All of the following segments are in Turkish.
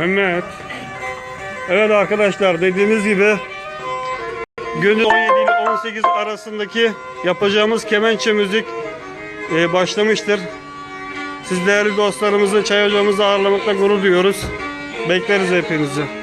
Mehmet. Evet arkadaşlar dediğimiz gibi gündüz 17 ile 18 arasındaki yapacağımız kemençe müzik e, başlamıştır. Siz değerli dostlarımızı çay ocağımızda ağırlamakla gurur duyuyoruz. Bekleriz hepinizi.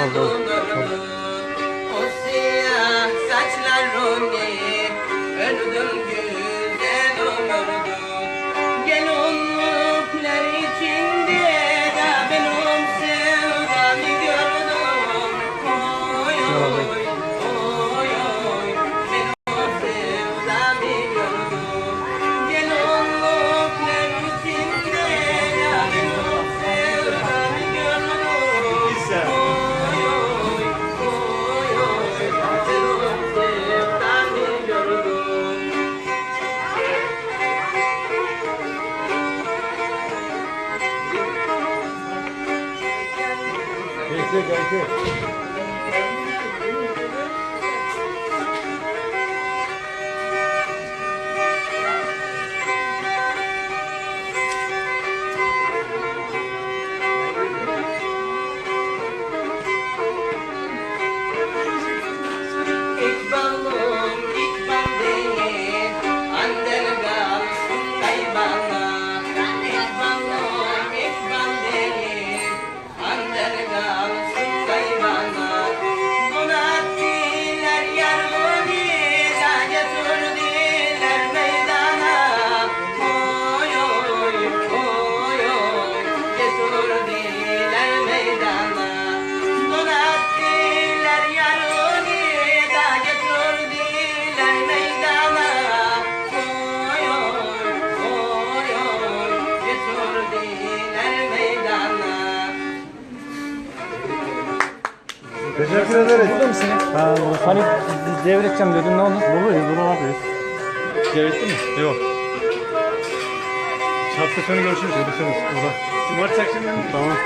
Although, いて。Teşekkür ederiz. Burada mısın? Ha, hani devredeceğim dedin ne oldu? Buradayız, burada ne yapıyoruz? Devrettin mi? Yok. Hafta sonu görüşürüz. Görüşürüz. Burada. Cumartesi akşamı mı? Tamam.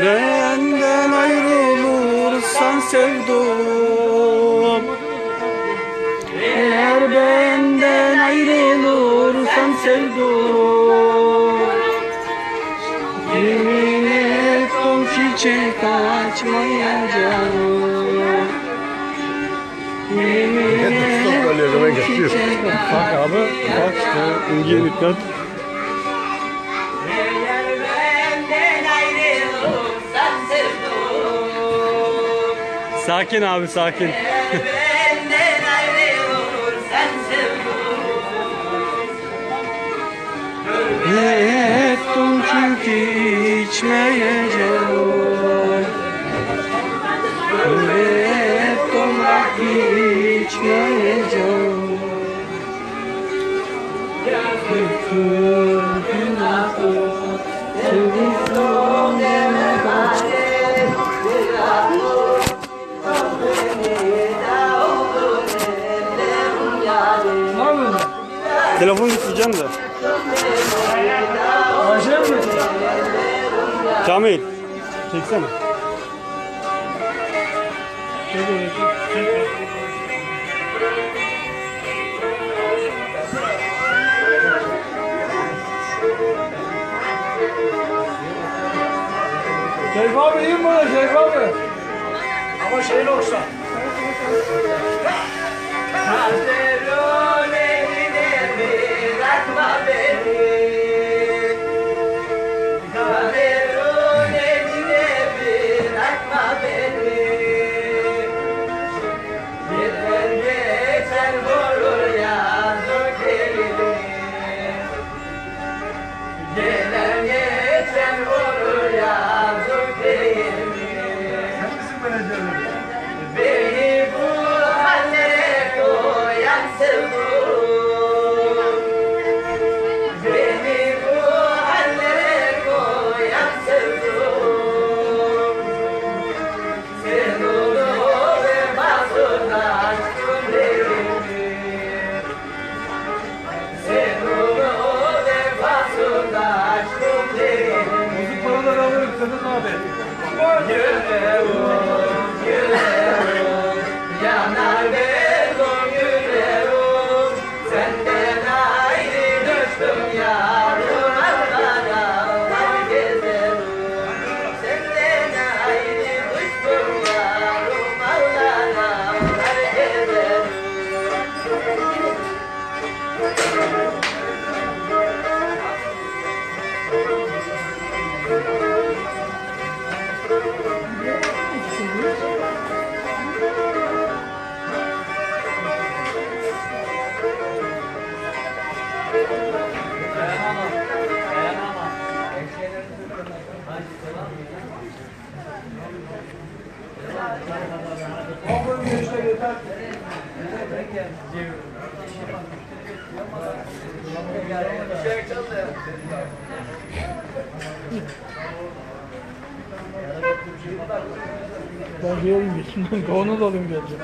Benden ayrılırsan sevdum açmayacağım Bak abi bak işte ince dikkat. Sakin abi sakin. Ettim çünkü içmeyeceğim Telefon gitmeyeceğim de mı götürdün? Kamil Çeksene Şerif abi iyi mi bana Şerif abi? Ama şeyle olsa. 'Cause I love it. Yeah, yeah. Ben bir yerim geçimden kavanoz alayım geleceğim.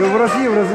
Yobrazı yobrazı.